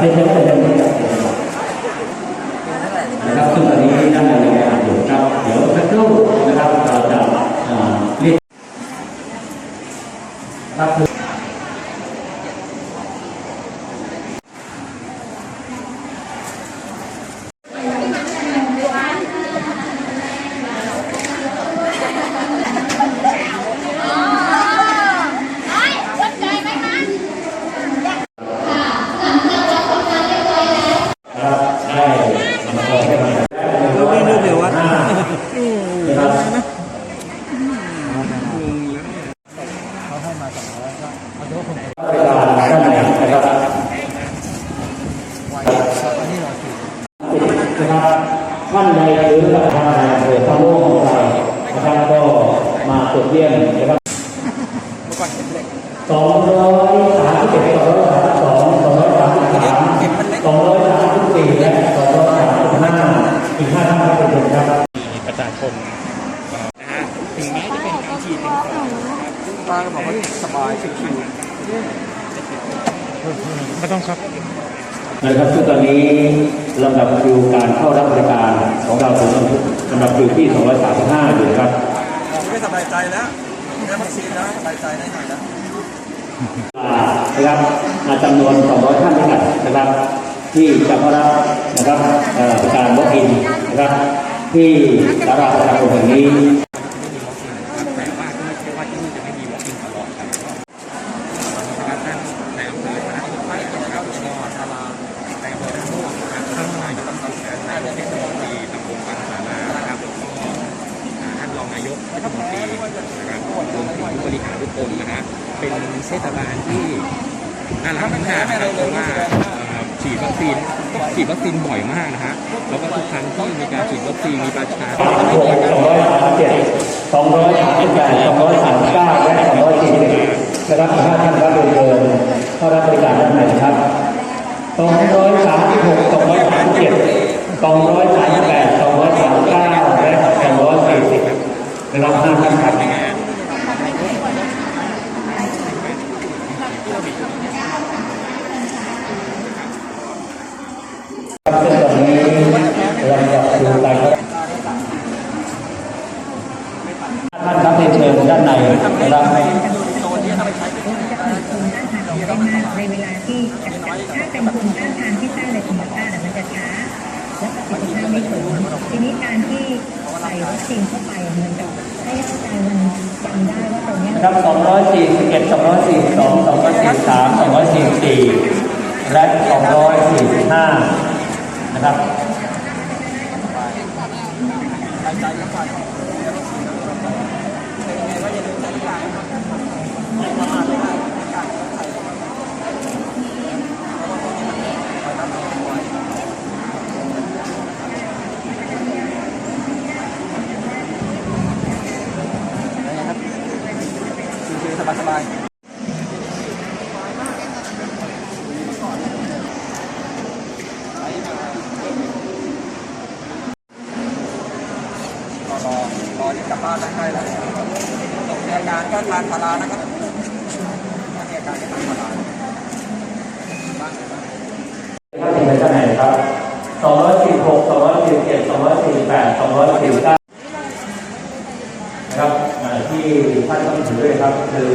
เชิญเป็นเรื่องนะครับซึ่งตอนนี้ด้านในยังอ่านอยู่ครับ เดี๋ยวสักครู่นะครับเราจะอ่าเรียกครับ ครับได้มาขอให้มา เราไม่รู้เดี๋ยวว่า นะครับ เขาให้มาสองร้อยก็เอาตัวผม บริการด้านในนะครับ อันนี้เราถือ นะครับท่านใดหรือประธานในอำเภอท่าม่วงของเรานะครับก็มาตรวจ เยี่ยมนะครับสองร้อยสามสิบเอ็ดสองร้อยสามสิบสองสองร้อยสามสิบสามสองร้อยสามสิบสี่และสองร้อยสามสิบห้าอีกห้าท่านครับเป็นครับประชาชนนะฮะถึงแม้จะเป็นการฉีดเป็นของป้าก็บอกว่าสบายชิวไม่ต้องครับนะครับซึ่งตอนนี้ลำดับคิวการเข้ารับบริการของเราถึงลำดับคิวที่ 235 อยู่ครับ ไม่สบายใจแล้วได้วัคซีนแล้วสบายใจได้หน่อยแล้วนะครับจำนวน 200 ท่านด้วยกันนะครับ ที่จะเข้ารับนะครับการบล็อกอินนะครับ ที่สาราประชาคมแห่งนี้ายกรัฐมนตรีนะครับรวมถึงผู้บริหารทุกคนนะฮะเป็นเทศบาลที่น่ารักมากะครับเพราะว่าฉีดวัคซีนฉีดวัคซีนบ่อยมากนะฮะแล้วก็ทุกครั้งที่มีการฉีดวัคซีนมีประชาชนสองร้อยสามเจ็ดสองร้อยสามสิบแปดสองร้อยสามเก้าและสองร้อยสี่สิบนะครับห้าท่านรับเดินเข้ารับบริการด้านไหนครับสองร้อยสามสิบหก 238 239 และ 240นะครับห้าท่านครับครับซึ่งตอนนี้ลำดับดูการเข้า ท่านครับเรียนเชิญด้านในะครับในเวลาที่ถ้าเป็นภูมิต้านทานที่สร้างในภูมิต้านมันจะช้าแล้วประสิทธิภาพไม่ถึงทีนี้การที่ใส่วัคซีนเข้าไปมันจะให้ร่างกายมันจำได้ว่าตรงนี้ยนะครับ241 242 243 244 และ 245 นะครับ ชิวๆ สบายรอรอรอที่กลับบ้านได้ใกล้แล้ว การก็ทานพารานะครับมีอาการก็ทานพาราบ้างบ้างท่าเป็นท่านไหนครับ246 247 248 249นะครับอ่าที่ท่านต้องถือด้วยครับ คือ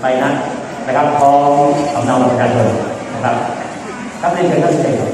ใบนัดนะครับพร้อมสำเนาบัตรประชาชนนะครับครับเรียนเชิญท่านเสกครับ